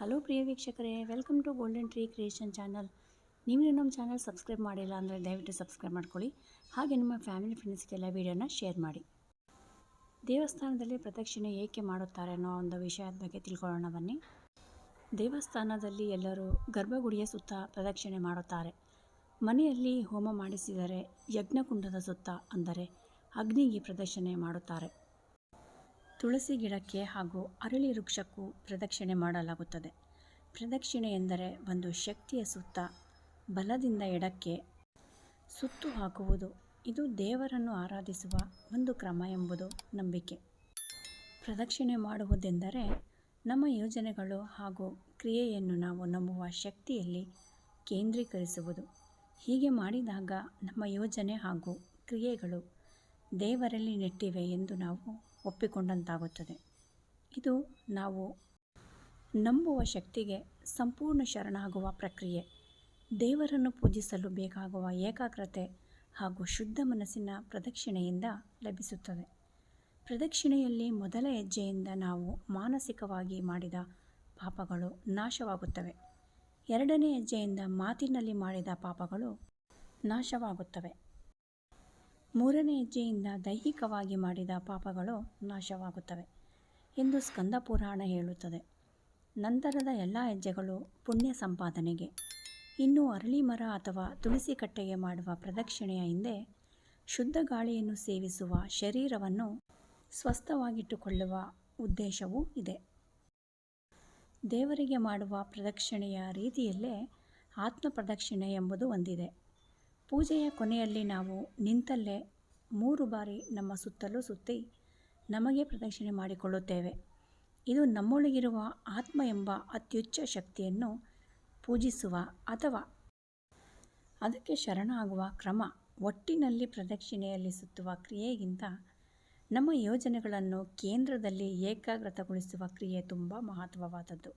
Hello ಪ್ರಿಯ ವೀಕ್ಷಕರೇ welcome to golden tree creation channel ನೀವು ನಮ್ಮ ಚಾನಲ್ ಸಬ್ಸ್ಕ್ರೈಬ್ ಮಾಡಿಲ್ಲ ಅಂದರೆ ದಯವಿಟ್ಟು ಸಬ್ಸ್ಕ್ರೈಬ್ ಮಾಡ್ಕೊಳ್ಳಿ. ಹಾಗೆ ನಿಮ್ಮ ಫ್ಯಾಮಿಲಿ ಫ್ರೆಂಡ್ಸ್ಗೆಲ್ಲ ವೀಡಿಯೋನ ಶೇರ್ ಮಾಡಿ. ದೇವಸ್ಥಾನದಲ್ಲಿ ಪ್ರದಕ್ಷಿಣೆ ಏಕೆ ಮಾಡುತ್ತಾರೆ ಅನ್ನೋ ಒಂದು ವಿಷಯದ ಬಗ್ಗೆ ತಿಳ್ಕೊಳ್ಳೋಣ ಬನ್ನಿ. ದೇವಸ್ಥಾನದಲ್ಲಿ ಎಲ್ಲರೂ ಗರ್ಭಗುಡಿಯ ಸುತ್ತ ಪ್ರದಕ್ಷಿಣೆ ಮಾಡುತ್ತಾರೆ. ಮನೆಯಲ್ಲಿ ಹೋಮ ಮಾಡಿಸಿದರೆ ಯಜ್ಞಕುಂಡದ ಸುತ್ತ ಅಂದರೆ ಅಗ್ನಿಗೆ ಪ್ರದಕ್ಷಿಣೆ ಮಾಡುತ್ತಾರೆ. ತುಳಸಿ ಗಿಡಕ್ಕೆ ಹಾಗೂ ಅರಳಿ ವೃಕ್ಷಕ್ಕೂ ಪ್ರದಕ್ಷಿಣೆ ಮಾಡಲಾಗುತ್ತದೆ. ಪ್ರದಕ್ಷಿಣೆ ಎಂದರೆ ಒಂದು ಶಕ್ತಿಯ ಸುತ್ತ, ಬಲದಿಂದ ಎಡಕ್ಕೆ ಸುತ್ತು ಹಾಕುವುದು. ಇದು ದೇವರನ್ನು ಆರಾಧಿಸುವ ಒಂದು ಕ್ರಮ ಎಂಬುದು ನಂಬಿಕೆ. ಪ್ರದಕ್ಷಿಣೆ ಮಾಡುವುದೆಂದರೆ ನಮ್ಮ ಯೋಜನೆಗಳು ಹಾಗೂ ಕ್ರಿಯೆಯನ್ನು ನಾವು ನಂಬುವ ಶಕ್ತಿಯಲ್ಲಿ ಕೇಂದ್ರೀಕರಿಸುವುದು. ಹೀಗೆ ಮಾಡಿದಾಗ ನಮ್ಮ ಯೋಜನೆ ಹಾಗೂ ಕ್ರಿಯೆಗಳು ದೇವರಲ್ಲಿ ನೆಟ್ಟಿವೆ ಎಂದು ನಾವು ಒಪ್ಪಿಕೊಂಡಂತಾಗುತ್ತದೆ. ಇದು ನಾವು ನಂಬುವ ಶಕ್ತಿಗೆ ಸಂಪೂರ್ಣ ಶರಣಾಗುವ ಪ್ರಕ್ರಿಯೆ. ದೇವರನ್ನು ಪೂಜಿಸಲು ಬೇಕಾಗುವ ಏಕಾಗ್ರತೆ ಹಾಗೂ ಶುದ್ಧ ಮನಸ್ಸಿನ ಪ್ರದಕ್ಷಿಣೆಯಿಂದ ಲಭಿಸುತ್ತದೆ. ಪ್ರದಕ್ಷಿಣೆಯಲ್ಲಿ ಮೊದಲ ಹೆಜ್ಜೆಯಿಂದ ನಾವು ಮಾನಸಿಕವಾಗಿ ಮಾಡಿದ ಪಾಪಗಳು ನಾಶವಾಗುತ್ತವೆ. ಎರಡನೇ ಹೆಜ್ಜೆಯಿಂದ ಮಾತಿನಲ್ಲಿ ಮಾಡಿದ ಪಾಪಗಳು ನಾಶವಾಗುತ್ತವೆ. ಮೂರನೇ ಹೆಜ್ಜೆಯಿಂದ ದೈಹಿಕವಾಗಿ ಮಾಡಿದ ಪಾಪಗಳು ನಾಶವಾಗುತ್ತವೆ ಎಂದು ಸ್ಕಂದ ಪುರಾಣ ಹೇಳುತ್ತದೆ. ನಂತರದ ಎಲ್ಲ ಹೆಜ್ಜೆಗಳು ಪುಣ್ಯ ಸಂಪಾದನೆಗೆ. ಇನ್ನು ಅರಳಿ ಮರ ಅಥವಾ ತುಳಸಿ ಕಟ್ಟೆಗೆ ಮಾಡುವ ಪ್ರದಕ್ಷಿಣೆಯ ಹಿಂದೆ ಶುದ್ಧ ಗಾಳಿಯನ್ನು ಸೇವಿಸುವ ಶರೀರವನ್ನು ಸ್ವಸ್ಥವಾಗಿಟ್ಟುಕೊಳ್ಳುವ ಉದ್ದೇಶವೂ ಇದೆ. ದೇವರಿಗೆ ಮಾಡುವ ಪ್ರದಕ್ಷಿಣೆಯ ರೀತಿಯಲ್ಲೇ ಆತ್ಮ ಪ್ರದಕ್ಷಿಣೆ ಎಂಬುದು ಒಂದಿದೆ. ಪೂಜೆಯ ಕೊನೆಯಲ್ಲಿ ನಾವು ನಿಂತಲ್ಲೇ ಮೂರು ಬಾರಿ ನಮ್ಮ ಸುತ್ತಲೂ ಸುತ್ತಿ ನಮಗೆ ಪ್ರದಕ್ಷಿಣೆ ಮಾಡಿಕೊಳ್ಳುತ್ತೇವೆ. ಇದು ನಮ್ಮೊಳಗಿರುವ ಆತ್ಮ ಎಂಬ ಅತ್ಯುಚ್ಚ ಶಕ್ತಿಯನ್ನು ಪೂಜಿಸುವ ಅಥವಾ ಅದಕ್ಕೆ ಶರಣಾಗುವ ಕ್ರಮ ಒಟ್ಟಿನಲ್ಲಿ ಪ್ರದಕ್ಷಿಣೆಯಲ್ಲಿ ಸುತ್ತುವ ಕ್ರಿಯೆಗಿಂತ ನಮ್ಮ ಯೋಜನೆಗಳನ್ನು ಕೇಂದ್ರದಲ್ಲಿ ಏಕಾಗ್ರತಗೊಳಿಸುವ ಕ್ರಿಯೆ ತುಂಬ ಮಹತ್ವವಾದದ್ದು.